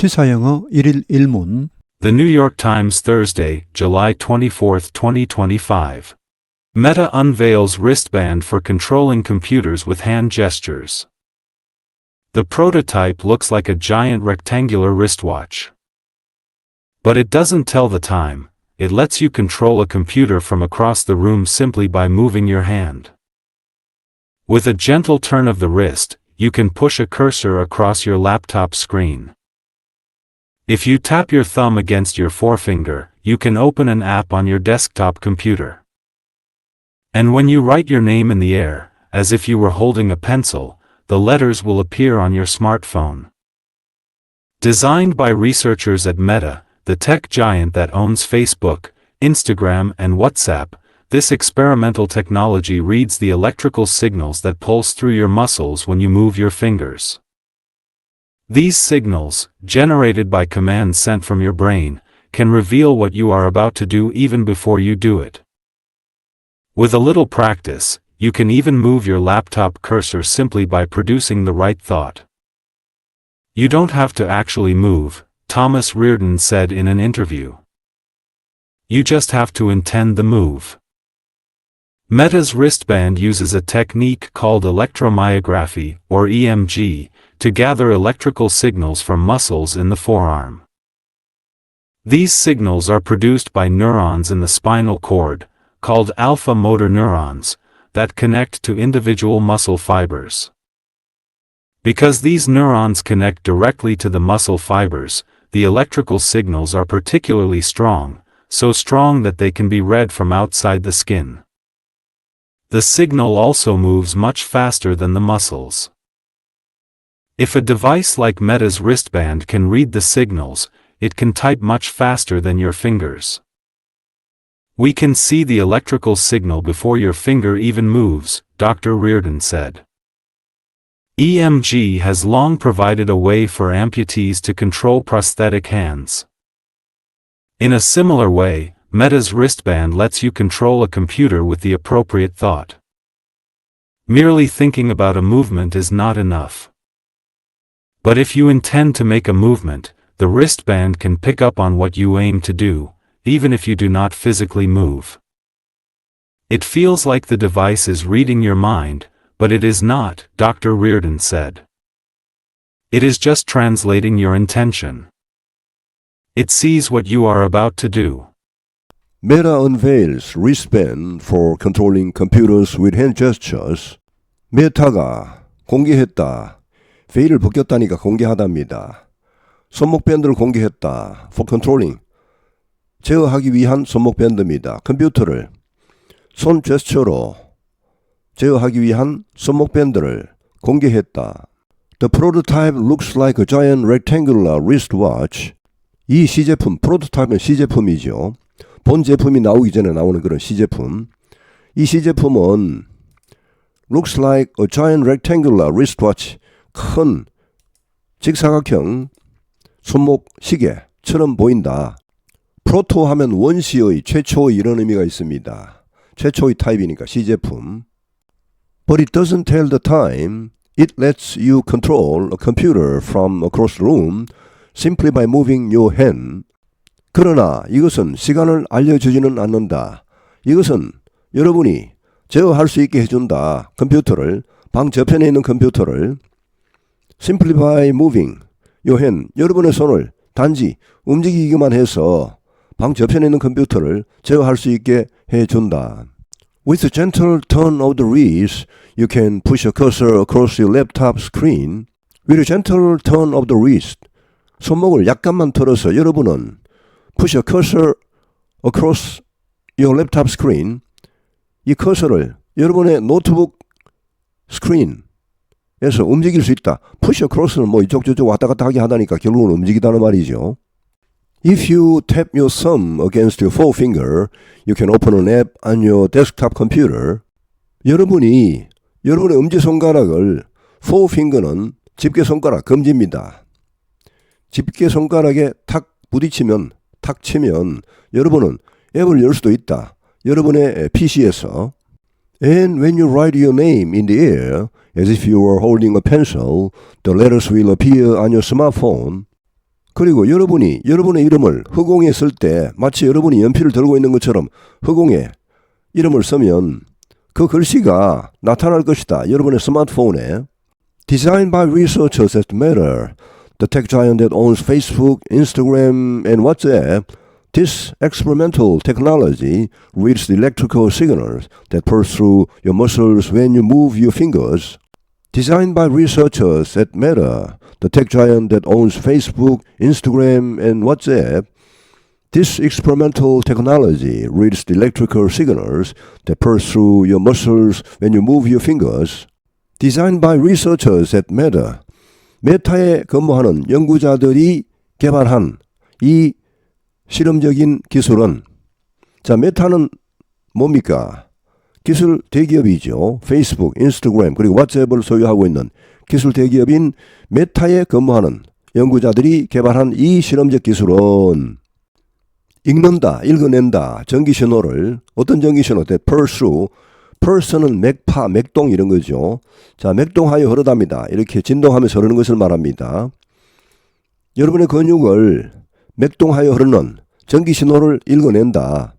시사영어 1일 1문 The New York Times Thursday, July 24, 2025. Meta unveils wristband for controlling computers with hand gestures. The prototype looks like a giant rectangular wristwatch. But it doesn't tell the time, it lets you control a computer from across the room simply by moving your hand. With a gentle turn of the wrist, you can push a cursor across your laptop screen. If you tap your thumb against your forefinger, you can open an app on your desktop computer. And when you write your name in the air, as if you were holding a pencil, the letters will appear on your smartphone. Designed by researchers at Meta, the tech giant that owns Facebook, Instagram, and WhatsApp, this experimental technology reads the electrical signals that pulse through your muscles when you move your fingers. These signals, generated by commands sent from your brain, can reveal what you are about to do even before you do it. With a little practice, you can even move your laptop cursor simply by producing the right thought. You don't have to actually move, Thomas Reardon said in an interview. You just have to intend the move. Meta's wristband uses a technique called electromyography, or EMG, to gather electrical signals from muscles in the forearm. These signals are produced by neurons in the spinal cord, called alpha motor neurons, that connect to individual muscle fibers. Because these neurons connect directly to the muscle fibers, the electrical signals are particularly strong, so strong that they can be read from outside the skin. The signal also moves much faster than the muscles. If a device like Meta's wristband can read the signals, it can type much faster than your fingers. We can see the electrical signal before your finger even moves, Dr. Reardon said. EMG has long provided a way for amputees to control prosthetic hands. In a similar way, Meta's wristband lets you control a computer with the appropriate thought. Merely thinking about a movement is not enough. But if you intend to make a movement, the wristband can pick up on what you aim to do, even if you do not physically move. It feels like the device is reading your mind, but it is not, Dr. Reardon said. It is just translating your intention. It sees what you are about to do. Meta unveils wristband for controlling computers with hand gestures. 메타가 공개했다. 페이를 벗겼다니까 공개하답니다. 손목 밴드를 공개했다. for controlling. 제어하기 위한 손목 밴드입니다. 컴퓨터를 손 제스처로 제어하기 위한 손목 밴드를 공개했다. The prototype looks like a giant rectangular wristwatch. 이 시제품, 프로토타입은 시제품이죠. 본 제품이 나오기 전에 나오는 그런 시제품. 이 시제품은 looks like a giant rectangular wristwatch. 큰 직사각형 손목 시계처럼 보인다. 프로토 하면 원시의 최초의 이런 의미가 있습니다. 최초의 타입이니까 시제품. But it doesn't tell the time. It lets you control a computer from across the room simply by moving your hand. 그러나 이것은 시간을 알려주지는 않는다. 이것은 여러분이 제어할 수 있게 해준다. 컴퓨터를 방 저편에 있는 컴퓨터를 simply by moving hand 여러분의 손을 단지 움직이기만 해서 방 저편에 있는 컴퓨터를 제어할 수 있게 해준다. With a gentle turn of the wrist, you can push a cursor across your laptop screen. With a gentle turn of the wrist, 손목을 약간만 털어서 여러분은 push a cursor across your laptop screen. 이 커서를 여러분의 노트북 스크린 에서 움직일 수 있다. push across는 뭐 이쪽 저쪽 왔다 갔다 하게 하다니까 결국은 움직이다는 말이죠. If you tap your thumb against your forefinger, you can open an app on your desktop computer. 여러분이 여러분의 엄지 손가락을 forefinger는 집게 손가락 금지입니다. 집게 손가락에 탁 부딪히면 탁 치면 여러분은 앱을 열 수도 있다. 여러분의 PC에서 And when you write your name in the air as if you were holding a pencil, the letters will appear on your smartphone. 그리고 여러분이 여러분의 이름을 허공에 쓸 때 마치 여러분이 연필을 들고 있는 것처럼 허공에 이름을 쓰면 그 글씨가 나타날 것이다. 여러분의 스마트폰에 Designed by researchers at Meta, the tech giant that owns Facebook, Instagram, and WhatsApp, this experimental technology reads the electrical signals that pulse through your muscles when you move your fingers. Designed by researchers at Meta, the tech giant that owns Facebook, Instagram, and WhatsApp, this experimental technology reads the electrical signals that pulse through your muscles when you move your fingers. Designed by researchers at Meta, 메타에 근무하는 연구자들이 개발한 이 실험적인 기술은 자 메타는 뭡니까? 기술 대기업이죠. 페이스북, 인스타그램 그리고 왓츠앱을 소유하고 있는 기술 대기업인 메타에 근무하는 연구자들이 개발한 이 실험적 기술은 읽는다, 읽어낸다 전기 신호를 어떤 전기 신호? pulse through 펄스는 맥파, 맥동 이런 거죠. 자, 맥동하여 흐르답니다. 이렇게 진동하면서 흐르는 것을 말합니다. 여러분의 근육을 맥동하여 흐르는 전기 신호를 읽어낸다.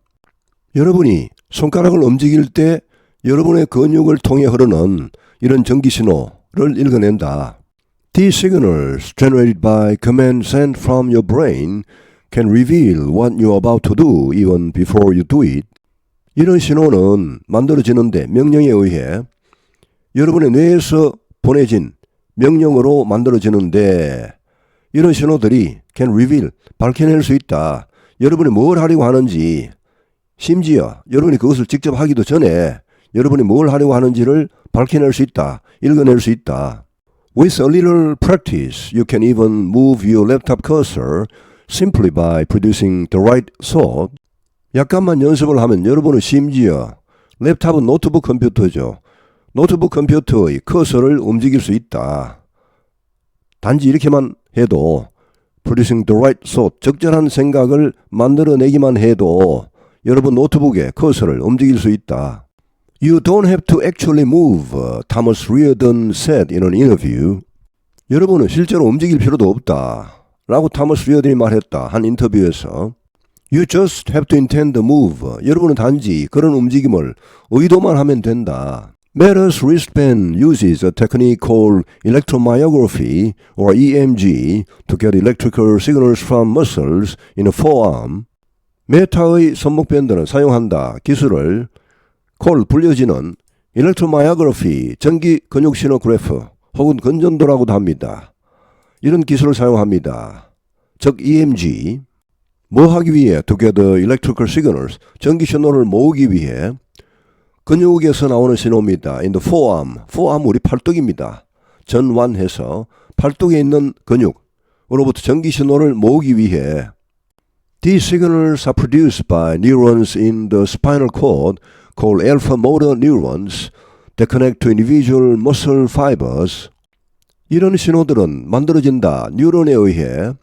여러분이 손가락을 움직일 때 여러분의 근육을 통해 흐르는 이런 전기 신호를 읽어낸다. These signals generated by commands sent from your brain can reveal what you're about to do even before you do it. 이런 신호는 만들어지는데 명령에 의해 여러분의 뇌에서 보내진 명령으로 만들어지는데 이런 신호들이 can reveal 밝혀낼 수 있다. 여러분이 뭘 하려고 하는지 심지어 여러분이 그것을 직접 하기도 전에 여러분이 뭘 하려고 하는지를 밝혀낼 수 있다. 읽어낼 수 있다. With a little practice, you can even move your laptop cursor simply by producing the right thought. 약간만 연습을 하면 여러분은 심지어 랩탑은 노트북 컴퓨터죠. 노트북 컴퓨터의 커서를 움직일 수 있다. 단지 이렇게만 해도 producing the right thought, 적절한 생각을 만들어내기만 해도 여러분 노트북의 커서를 움직일 수 있다. You don't have to actually move, uh, Thomas Reardon said in an interview. 여러분은 실제로 움직일 필요도 없다. 라고 타머스 리어든이 말했다. 한 인터뷰에서. You just have to intend the move. 여러분은 단지 그런 움직임을 의도만 하면 된다. Meta's wristband uses a technique called electromyography or EMG to get electrical signals from muscles in a forearm. 메타의 손목밴드는 사용한다. 기술을 콜 불려지는 electromyography 전기 근육 신호 그래프 혹은 건전도라고도 합니다. 이런 기술을 사용합니다. 즉 EMG 뭐 하기 위해 to get the electrical signals 전기 신호를 모으기 위해 근육에서 나오는 신호입니다. in the forearm forearm 우리 팔뚝입니다. 전완해서 팔뚝에 있는 근육으로부터 전기 신호를 모으기 위해 These signals are produced by neurons in the spinal cord called alpha motor neurons that connect to individual muscle fibers. 이런 신호들은 만들어진다. 뉴런에 의해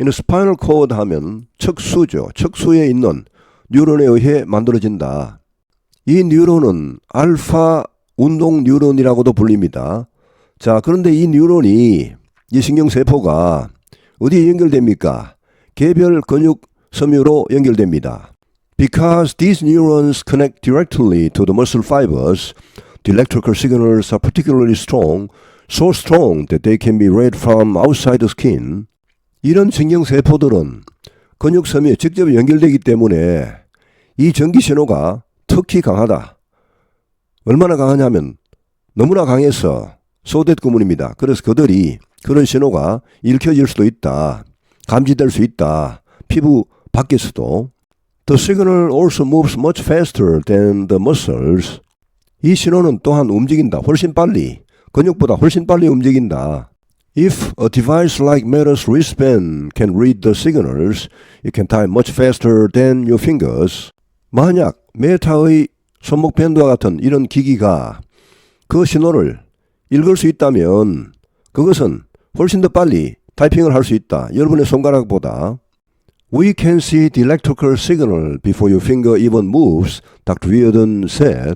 a spinal cord 하면 척수죠. 척수에 있는 뉴런에 의해 만들어진다. 이 뉴런은 알파 운동 뉴런이라고도 불립니다. 자, 그런데 이 뉴런이 이 신경세포가 어디에 연결됩니까? 개별 근육 섬유로 연결됩니다. Because these neurons connect directly to the muscle fibers, the electrical signals are particularly strong, so strong that they can be read from outside the skin. 이런 신경세포들은 근육 섬유에 직접 연결되기 때문에 이 전기 신호가 특히 강하다. 얼마나 강하냐면 너무나 강해서 소댓 구문입니다. 그래서 그들이 그런 신호가 읽혀질 수도 있다. 감지될 수 있다. 피부 밖에서도. The signal also moves much faster than the muscles. 이 신호는 또한 움직인다. 훨씬 빨리. 근육보다 훨씬 빨리 움직인다. If a device like Meta's wristband can read the signals, it can type much faster than your fingers. 만약 메타의 손목 밴드와 같은 이런 기기가 그 신호를 읽을 수 있다면 그것은 훨씬 더 빨리 타이핑을 할 수 있다. 여러분의 손가락보다. We can see the electrical signal before your finger even moves, Dr. Reardon said.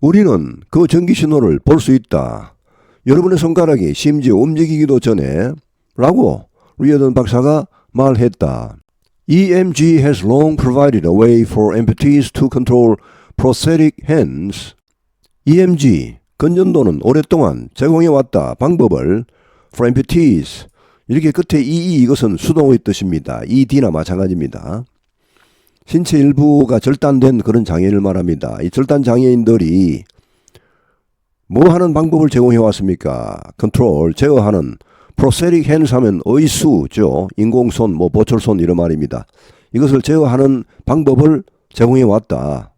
우리는 그 전기 신호를 볼 수 있다. 여러분의 손가락이 심지어 움직이기도 전에 라고 리어던 박사가 말했다. EMG has long provided a way for amputees to control prosthetic hands. EMG, 건전도는 오랫동안 제공해왔다 방법을 for amputees 이렇게 끝에 EE 이것은 수동의 뜻입니다. ED나 마찬가지입니다. 신체 일부가 절단된 그런 장애를 말합니다. 이 절단 장애인들이 뭐 하는 방법을 제공해 왔습니까? 컨트롤, 제어하는 prosthetic hands 하면 의수죠. 인공손, 뭐 보철손 이런 말입니다. 이것을 제어하는 방법을 제공해 왔다.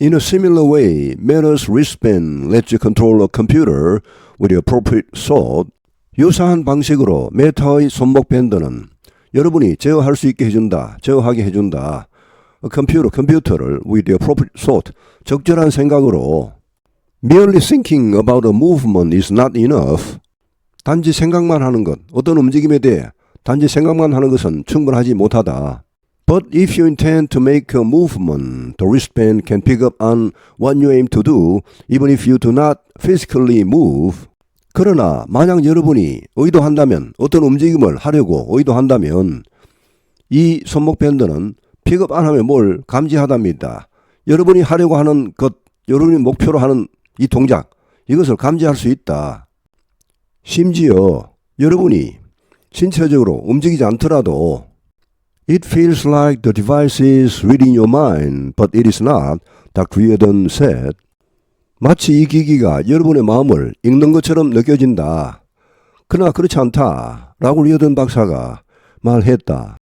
In a similar way, Meta's wristband lets you control a computer with the appropriate thought. 유사한 방식으로 메타의 손목 밴드는 여러분이 제어할 수 있게 해준다. 제어하게 해준다. 컴퓨터, 컴퓨터를 with the appropriate thought. 적절한 생각으로 merely thinking about a movement is not enough. 단지 생각만 하는 것, 어떤 움직임에 대해 단지 생각만 하는 것은 충분하지 못하다. But if you intend to make a movement, the wristband can pick up on what you aim to do, even if you do not physically move. 그러나 만약 여러분이 의도한다면 어떤 움직임을 하려고 의도한다면 이 손목 밴드는 픽업 안 하면 뭘 감지하답니다. 여러분이 하려고 하는 것, 여러분이 목표로 하는 이 동작, 이것을 감지할 수 있다. 심지어 여러분이 신체적으로 움직이지 않더라도 It feels like the device is reading your mind, but it is not, Dr. Reardon said. 마치 이 기기가 여러분의 마음을 읽는 것처럼 느껴진다. 그러나 그렇지 않다. 라고 리어던 박사가 말했다.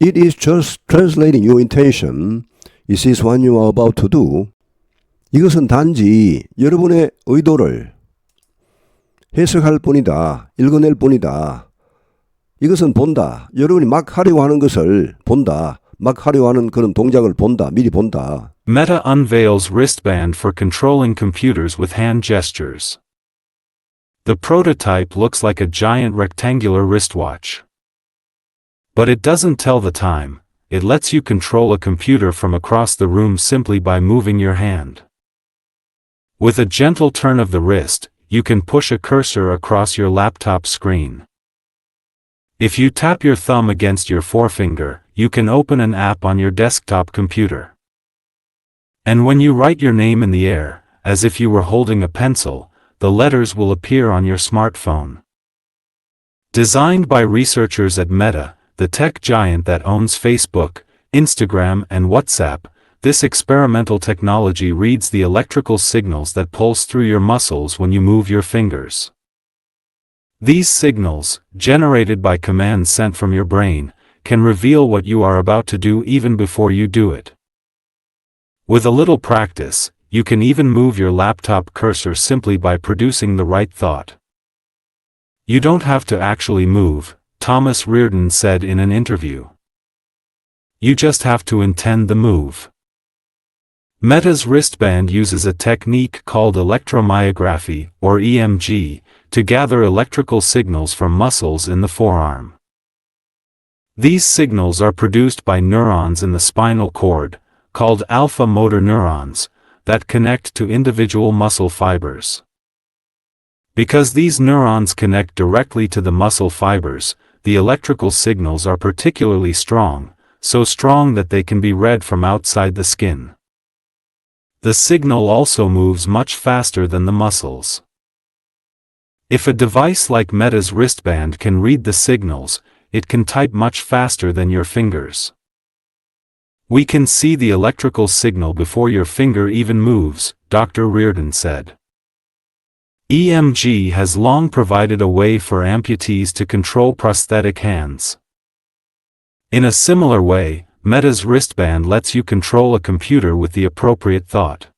It is just translating your intention. Is this what you are about to do? 이것은 단지 여러분의 의도를 해석할 뿐이다. 읽어낼 뿐이다. 이것은 본다. 여러분이 막 하려고 하는 것을 본다. 막 하려고 하는 그런 동작을 본다. 미리 본다. Meta unveils wristband for controlling computers with hand gestures. The prototype looks like a giant rectangular wristwatch. But it doesn't tell the time, it lets you control a computer from across the room simply by moving your hand. With a gentle turn of the wrist, you can push a cursor across your laptop screen. If you tap your thumb against your forefinger, you can open an app on your desktop computer. And when you write your name in the air, as if you were holding a pencil, the letters will appear on your smartphone. Designed by researchers at Meta, the tech giant that owns Facebook, Instagram, and WhatsApp, this experimental technology reads the electrical signals that pulse through your muscles when you move your fingers. These signals, generated by commands sent from your brain, can reveal what you are about to do even before you do it. With a little practice, you can even move your laptop cursor simply by producing the right thought. You don't have to actually move, Thomas Reardon said in an interview. You just have to intend the move. Meta's wristband uses a technique called electromyography, or EMG, to gather electrical signals from muscles in the forearm. These signals are produced by neurons in the spinal cord, called alpha motor neurons, that connect to individual muscle fibers. Because these neurons connect directly to the muscle fibers, the electrical signals are particularly strong, so strong that they can be read from outside the skin. The signal also moves much faster than the muscles. If a device like Meta's wristband can read the signals, it can type much faster than your fingers. We can see the electrical signal before your finger even moves, Dr. Reardon said. EMG has long provided a way for amputees to control prosthetic hands. In a similar way, Meta's wristband lets you control a computer with the appropriate thought.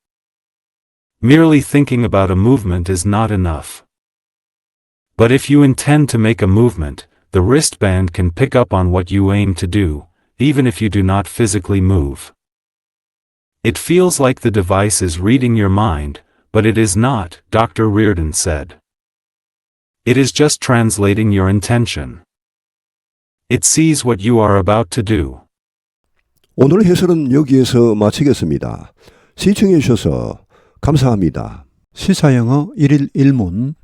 Merely thinking about a movement is not enough. But if you intend to make a movement, the wristband can pick up on what you aim to do, even if you do not physically move. It feels like the device is reading your mind, but it is not, Dr. Reardon said. It is just translating your intention. It sees what you are about to do. 오늘 해설은 여기에서 마치겠습니다. 시청해 주셔서 감사합니다. 시사영어 1일 1문